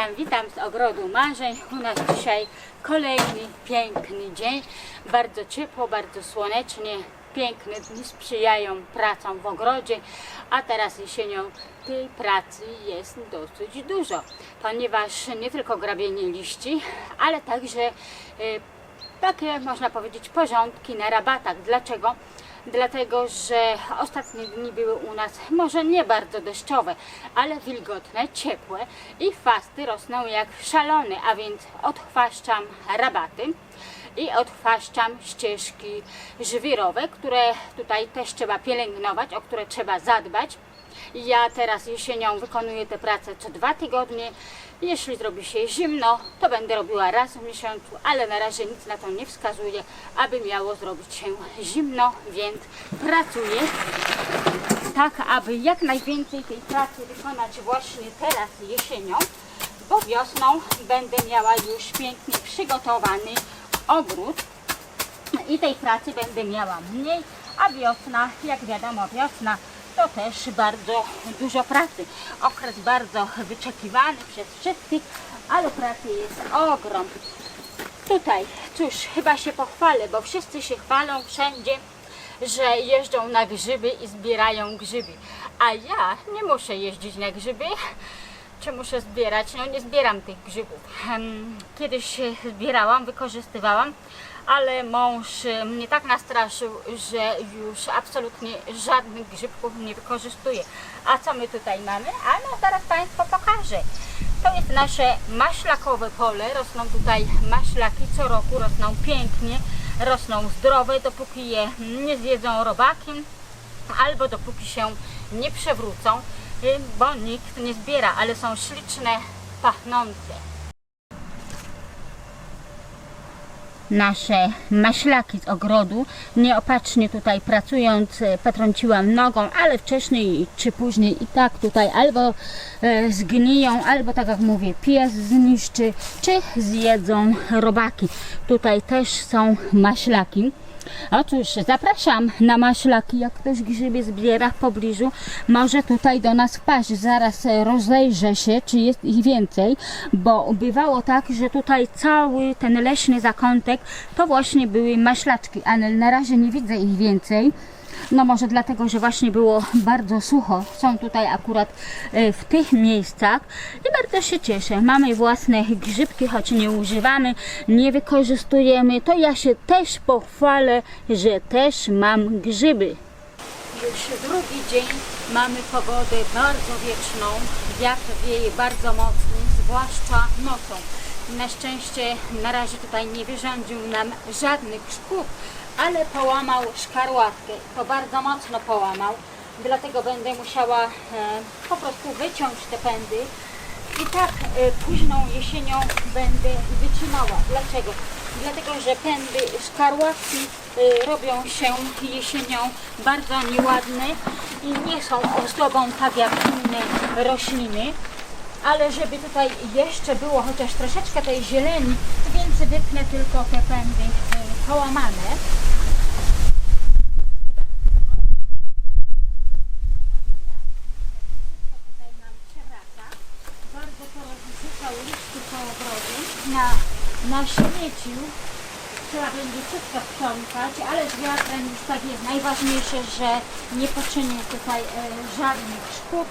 Witam, witam z ogrodu marzeń. U nas dzisiaj kolejny piękny dzień. Bardzo ciepło, bardzo słonecznie. Piękne dni sprzyjają pracom w ogrodzie, a teraz jesienią tej pracy jest dosyć dużo, ponieważ nie tylko grabienie liści, ale także e, takie można powiedzieć porządki na rabatach. Dlaczego? Dlatego, że ostatnie dni były u nas może nie bardzo deszczowe, ale wilgotne, ciepłe i fasty rosną jak szalone, a więc odchwaszczam rabaty i odchwaszczam ścieżki żwirowe, które tutaj też trzeba pielęgnować, o które trzeba zadbać. Ja teraz jesienią wykonuję tę pracę co dwa tygodnie. Jeśli zrobi się zimno, to będę robiła raz w miesiącu, ale na razie nic na to nie wskazuje, aby miało zrobić się zimno, więc pracuję tak, aby jak najwięcej tej pracy wykonać właśnie teraz jesienią, bo wiosną będę miała już pięknie przygotowany ogród i tej pracy będę miała mniej, a wiosna, jak wiadomo, wiosna to też bardzo dużo pracy. Okres bardzo wyczekiwany przez wszystkich, ale pracy jest ogrom. Tutaj, cóż, chyba się pochwalę, bo wszyscy się chwalą wszędzie, że jeżdżą na grzyby i zbierają grzyby. A ja nie muszę jeździć na grzyby, czy muszę zbierać? No nie zbieram tych grzybów. Kiedyś zbierałam, wykorzystywałam, ale mąż e, mnie tak nastraszył, że już absolutnie żadnych grzybków nie wykorzystuję. A co my tutaj mamy? A no zaraz Państwu pokażę. To jest nasze maślakowe pole. Rosną tutaj maślaki co roku, rosną pięknie, rosną zdrowe, dopóki je nie zjedzą robaki albo dopóki się nie przewrócą, y, bo nikt nie zbiera, ale są śliczne, pachnące. Nasze maślaki z ogrodu, nieopatrznie tutaj pracując, e, potrąciłam nogą, ale wcześniej czy później i tak tutaj albo e, zgniją, albo tak jak mówię, pies zniszczy, czy zjedzą robaki. Tutaj też są maślaki. Otóż zapraszam na maślaki, jak ktoś grzyby zbiera w pobliżu, może tutaj do nas wpaść. Zaraz e, rozejrzę się, czy jest ich więcej, bo bywało tak, że tutaj cały ten leśny zakątek to właśnie były maślaczki, ale na razie nie widzę ich więcej. No może dlatego, że właśnie było bardzo sucho. Są tutaj akurat e, w tych miejscach i bardzo się cieszę. Mamy własne grzybki, choć nie używamy, nie wykorzystujemy. To ja się też pochwalę, że też mam grzyby. Już drugi dzień mamy pogodę bardzo wieczną. Wiatr wieje bardzo mocny, zwłaszcza nocą. Na szczęście na razie tutaj nie wyrządził nam żadnych szkód, ale połamał szkarłatkę. To bardzo mocno połamał, dlatego będę musiała e, po prostu wyciąć te pędy i tak e, późną jesienią będę wycinała. Dlaczego? Dlatego, że pędy szkarłatki e, robią się jesienią bardzo nieładne i nie są ozdobą tak jak inne rośliny. Ale żeby tutaj jeszcze było chociaż troszeczkę tej zieleni, więc wypnę tylko te pędy połamane. Tutaj nam przewraca. Bardzo porozrzucał liści po ogrodzie. Na, na śmieciu trzeba będzie wszystko sprzątać, ale z wiatrem już tak jest. Najważniejsze, że nie poczynię tutaj e, żadnych szkód,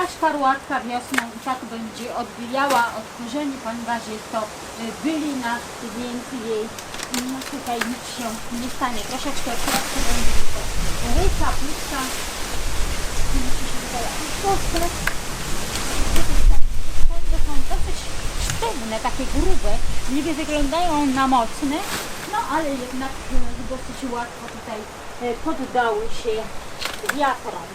a szkarłatka wiosną i tak będzie odbijała od korzeni, ponieważ jest to e, bylina, więc jej no, tutaj nic się nie stanie. Troszeczkę w będzie tylko rysa, pustka. Musi się tutaj. Pędy są dosyć sztywne, takie grube, niby wyglądają na mocne, ale jednak e, dosyć łatwo tutaj e, poddały się wiatrom.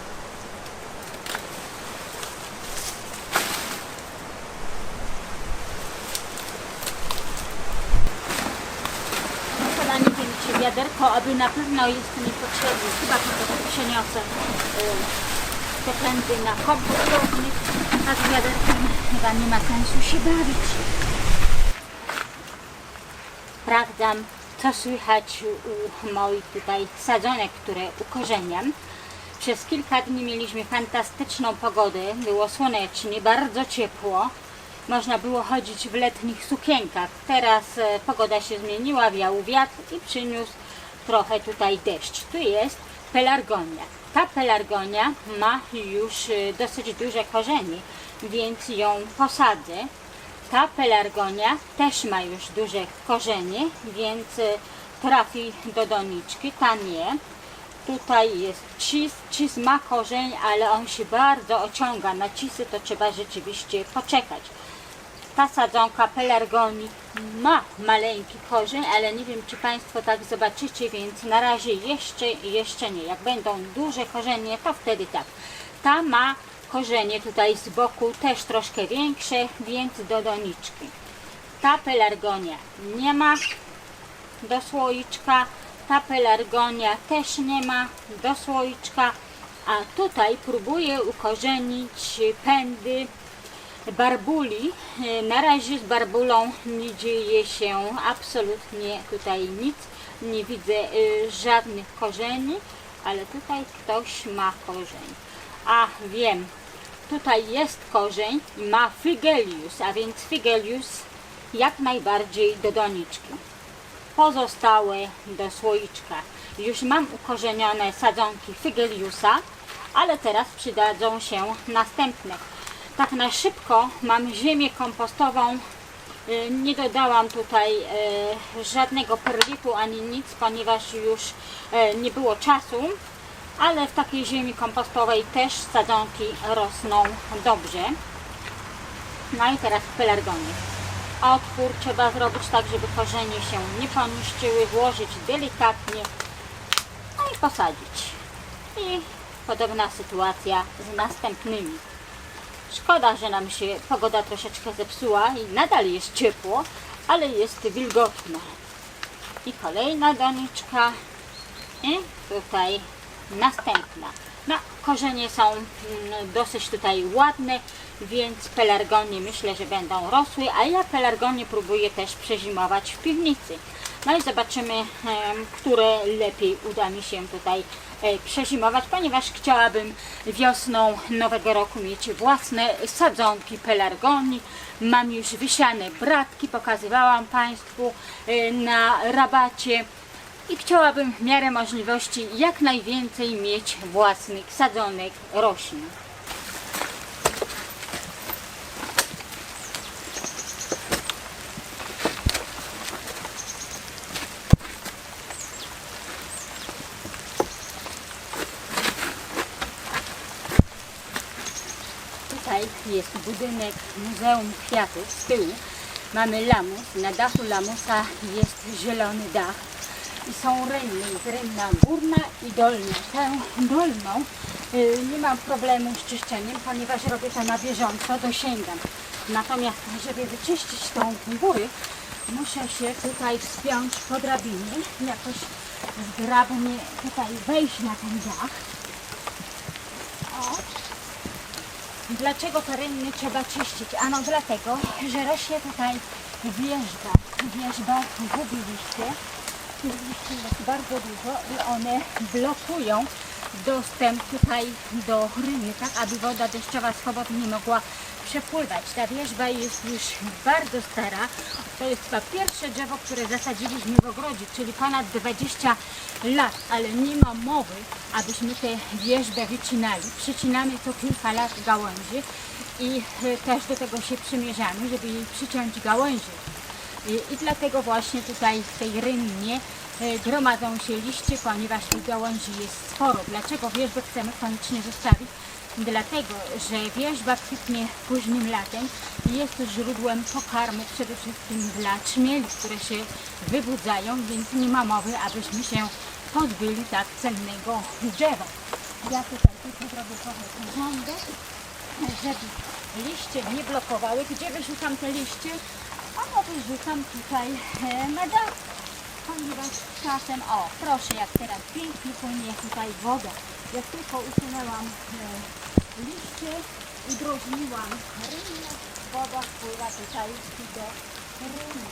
Muszę na nie mieć wiaderko, aby na pewno jest mi potrzebny. Chyba po prostu przeniosę e, te pędy na kompostownik, a z wiaderkiem chyba nie ma sensu się bawić. Sprawdzam, co słychać u moich tutaj sadzonek, które ukorzeniam. Przez kilka dni mieliśmy fantastyczną pogodę, było słonecznie, bardzo ciepło. można było chodzić w letnich sukienkach. Teraz e, pogoda się zmieniła, wiał wiatr i przyniósł trochę tutaj deszcz. Tu jest pelargonia. Ta pelargonia ma już e, dosyć duże korzenie, więc ją posadzę. Ta pelargonia też ma już duże korzenie, więc e, trafi do doniczki, ta nie. Tutaj jest cis, cis ma korzeń, ale on się bardzo ociąga. Na cisy to trzeba rzeczywiście poczekać. Ta sadzonka pelargonii ma maleńki korzeń, ale nie wiem czy Państwo tak zobaczycie, więc na razie jeszcze, jeszcze nie. Jak będą duże korzenie, to wtedy tak. Ta ma korzenie tutaj z boku też troszkę większe, więc do doniczki. Ta pelargonia nie ma do słoiczka, ta pelargonia też nie ma do słoiczka, a tutaj próbuję ukorzenić pędy barbuli. Na razie z barbulą nie dzieje się absolutnie tutaj nic. Nie widzę e, żadnych korzeni, ale tutaj ktoś ma korzeń. A wiem, tutaj jest korzeń i ma figelius, a więc figelius jak najbardziej do doniczki. Pozostałe do słoiczka. Już mam ukorzenione sadzonki figeliusa, ale teraz przydadzą się następne. Tak na szybko mam ziemię kompostową. Y, Nie dodałam tutaj e, żadnego perlitu ani nic, ponieważ już e, nie było czasu, ale w takiej ziemi kompostowej też sadzonki rosną dobrze. No i teraz pelargonie. Otwór trzeba zrobić tak, żeby korzenie się nie poniszczyły, włożyć delikatnie, no i posadzić. I podobna sytuacja z następnymi. Szkoda, że nam się pogoda troszeczkę zepsuła i nadal jest ciepło, ale jest wilgotno. I kolejna doniczka. I tutaj następna. No, korzenie są mm, dosyć tutaj ładne, więc pelargonie myślę, że będą rosły, a ja pelargonie próbuję też przezimować w piwnicy. No i zobaczymy, które lepiej uda mi się tutaj e, przezimować, ponieważ chciałabym wiosną nowego roku mieć własne sadzonki pelargonii. Mam już wysiane bratki, pokazywałam Państwu e, na rabacie i chciałabym w miarę możliwości jak najwięcej mieć własnych sadzonek roślin. Tutaj jest budynek Muzeum Kwiatów z tyłu. Mamy lamus, na dachu lamusa jest zielony dach i są rynny, rynna górna i dolna. Tę dolną y, nie mam problemu z czyszczeniem, ponieważ robię to na bieżąco, dosięgam. Natomiast żeby wyczyścić tą góry, muszę się tutaj wspiąć po drabinie, jakoś zgrabnie tutaj wejść na ten dach. O. Dlaczego te rynny trzeba czyścić? Ano dlatego, że rośnie tutaj wierzba. Wierzba gubi liście. Bardzo dużo i one blokują dostęp tutaj do ryny, tak aby woda deszczowa swobodnie mogła przepływać. Ta wierzba jest już bardzo stara. To jest chyba pierwsze drzewo, które zasadziliśmy w ogrodzie, czyli ponad 20 lat, ale nie ma mowy, abyśmy tę wierzbę wycinali. Przycinamy co kilka lat gałęzi i e, też do tego się przymierzamy, żeby jej przyciąć gałęzie. I, dlatego właśnie tutaj w tej rynnie e, gromadzą się liście, ponieważ tych gałęzi jest sporo. Dlaczego wierzbę chcemy koniecznie zostawić? Dlatego, że wierzba kwitnie późnym latem i jest źródłem pokarmu przede wszystkim dla trzmieli, które się wybudzają, więc nie ma mowy, abyśmy się pozbyli tak cennego drzewa. Ja tutaj tylko zrobię trochę porządek, żeby liście nie blokowały. Gdzie wyrzucam te liście? A no wyrzucam tutaj e, na dach, ponieważ czasem, o proszę jak teraz pięknie płynie tutaj woda. Jak tylko usunęłam e, liście, udrożniłam rynę, woda wpływa tutaj do ryny.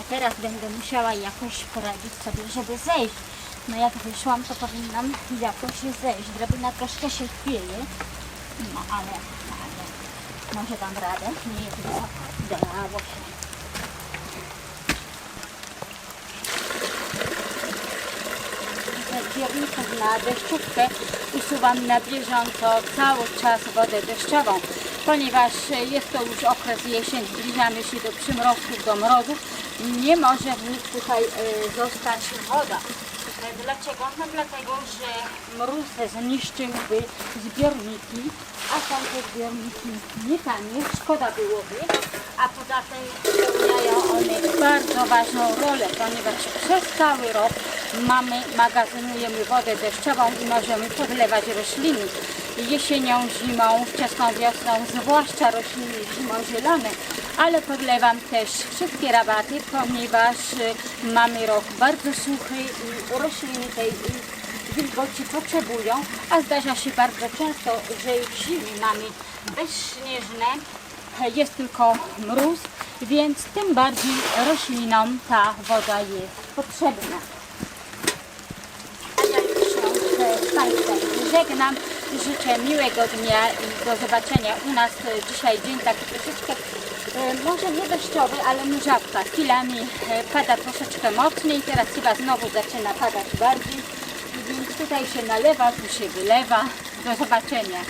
A teraz będę musiała jakoś poradzić sobie, żeby zejść No jak wyszłam, to powinnam jakoś zejść. Drabina troszkę się chwieje. No ale, ale może dam radę. Nie jest wysoko. Dało się. zbiorników na deszczówkę usuwam na bieżąco cały czas wodę deszczową, ponieważ jest to już okres jesień, zbliżamy się do przymrozków, do mrozów, nie może w nich tutaj e, zostać woda. Dlaczego? No dlatego, że mróz zniszczyłby zbiorniki, a są te zbiorniki nie tanie, szkoda byłoby, a poza tym spełniają one bardzo ważną rolę, ponieważ przez cały rok mamy, magazynujemy wodę deszczową i możemy podlewać rośliny. Jesienią, zimą, wczesną wiosną, zwłaszcza rośliny zimozielone, ale podlewam też wszystkie rabaty, ponieważ y, mamy rok bardzo suchy i rośliny tej y, wilgoci potrzebują, a zdarza się bardzo często, że w zimie mamy bezśnieżne, jest tylko mróz, więc tym bardziej roślinom ta woda jest potrzebna. A ja już się z Państwem żegnam. Życzę miłego dnia i do zobaczenia u nas. e, Dzisiaj dzień taki troszeczkę, e, może nie deszczowy, ale mrzawka. Chwilami e, pada troszeczkę mocniej, teraz chyba znowu zaczyna padać bardziej. Więc tutaj się nalewa, tu się wylewa. Do zobaczenia.